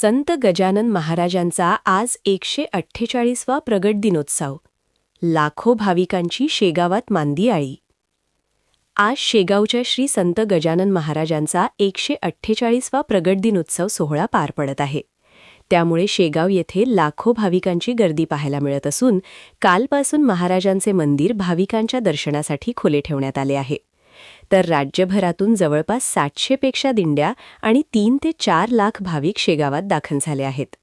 संत गजानन महाराजांचा आज एकशे अठ्ठेचाळीसवा प्रगट दिनोत्सव. लाखो भाविकांची शेगावात मांदी आळी. आज शेगावच्या श्री संत गजानन महाराजांचा एकशे अठ्ठेचाळीसवा प्रगट दिनोत्सव सोहळा पार पडत आहे. त्यामुळे शेगाव येथे लाखो भाविकांची गर्दी पाहायला मिळत असून कालपासून महाराजांचे मंदिर भाविकांच्या दर्शनासाठी खुले ठेवण्यात आले आहे. तर राज्यभरातून जवळपास सातशेपेक्षा दिंड्या आणि तीन ते चार लाख भाविक शेगावात दाखल झाले आहेत.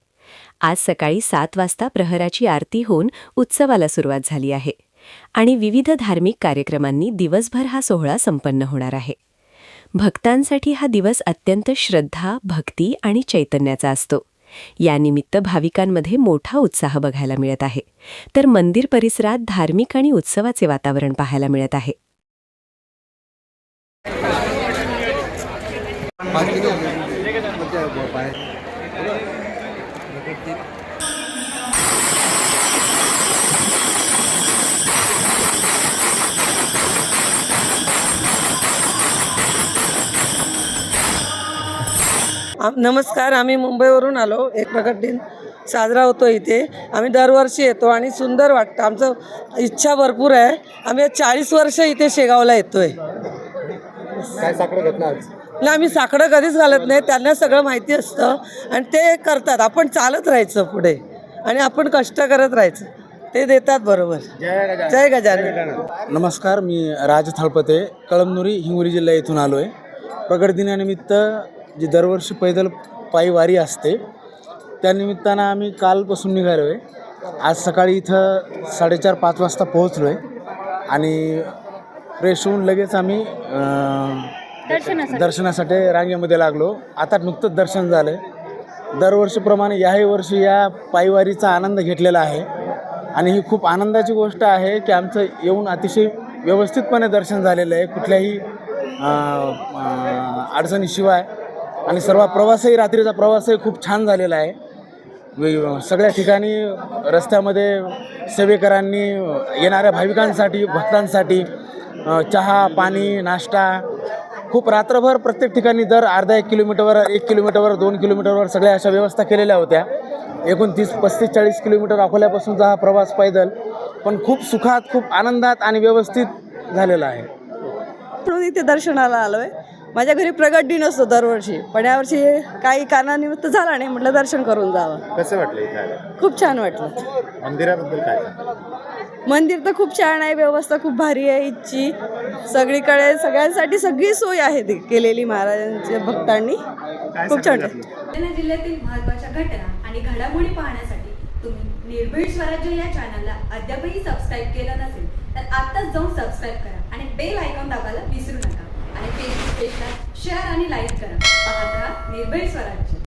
आज सकाळी सात वाजता प्रहराची आरती होऊन उत्सवाला सुरुवात झाली आहे आणि विविध धार्मिक कार्यक्रमांनी दिवसभर हा सोहळा संपन्न होणार आहे. भक्तांसाठी हा दिवस अत्यंत श्रद्धा भक्ती आणि चैतन्याचा असतो. यानिमित्त भाविकांमध्ये मोठा उत्साह बघायला मिळत आहे. तर मंदिर परिसरात धार्मिक आणि उत्सवाचे वातावरण पाहायला मिळत आहे. नमस्कार आम्ही मुंबईवरून आलो. एक प्रकट दिन साजरा होतो इथे. आम्ही दरवर्षी येतो आणि सुंदर वाटतं. आमचं इच्छा भरपूर आहे. आम्ही चाळीस वर्ष इथे शेगावला येतोय. काय साकडं घेतलं आज? नाही आम्ही साकडं कधीच घालत नाही. त्यांना सगळं माहिती असतं. आणि ते करतात. आपण चालत राहायचं पुढे. आणि आपण कष्ट करत राहायचं. ते देतात बरोबर. जय गजानन. नमस्कार मी राज थळपते. कळमनुरी हिंगोली जिल्हा येथून आलो आहे प्रगट दिनानिमित्त जी दरवर्षी पैदल पायी वारी असते त्यानिमित्तानं आम्ही कालपासून निघालो आहे आज सकाळी इथं साडेचार पाच वाजता पोहोचलो आहे आणि फ्रेश होऊन लगेच आम्ही दर्शनासाठी. रांगेमध्ये लागलो. आता नुकतंच दर्शन झालं दरवर्षीप्रमाणे याही वर्षी या पायवारीचा आनंद घेतलेला आहे. आणि ही खूप आनंदाची गोष्ट आहे की आमचं येऊन अतिशय व्यवस्थितपणे दर्शन झालेलं आहे. कुठल्याही अडचणीशिवाय. आणि सर्व प्रवासही रात्रीचा प्रवासही खूप छान झालेला आहे. सगळ्या ठिकाणी रस्त्यामध्ये सेवेकरांनी येणाऱ्या भाविकांसाठी भक्तांसाठी चहा पाणी नाश्ता. खूप रात्रभर प्रत्येक ठिकाणी दर अर्धा एक किलोमीटरवर एक किलोमीटरवर दोन किलोमीटरवर सगळ्या अशा व्यवस्था केलेल्या होत्या. एकूण तीस पस्तीस चाळीस किलोमीटर अकोल्यापासूनचा हा प्रवास पैदल. पण खूप सुखात खूप आनंदात आणि व्यवस्थित झालेला आहे. म्हणून इथे दर्शनाला आलोय. माझ्या घरी प्रगट दिन असतो दरवर्षी पण यावर्षी काही कारणानिमित्त झाला नाही म्हटलं दर्शन करून जावं. कसं वाटलं इथे आलं? खूप छान वाटलं. मंदिराबद्दल काय? मंदिर तर खूप छान आहे व्यवस्था खूप भारी आहे इथची. सगळीकडे सगळ्यांसाठी सगळी सोय आहे ती केलेली महाराजांच्या भक्तांनी. खूप छान आहे. बुलढाणा जिल्ह्यातील महत्त्वाच्या घटना आणि घडामोडी पाहण्यासाठी तुम्ही निर्भीड स्वराज्य या चॅनलला अद्यापही सबस्क्राईब केलं नसेल तर आत्ताच जाऊन सबस्क्राईब करा आणि बेल आयकॉन दाबायला विसरू नका. आणि फेसबुक पेजला शेअर आणि लाईक करा. पाहत राहा निर्भीड स्वराज्य.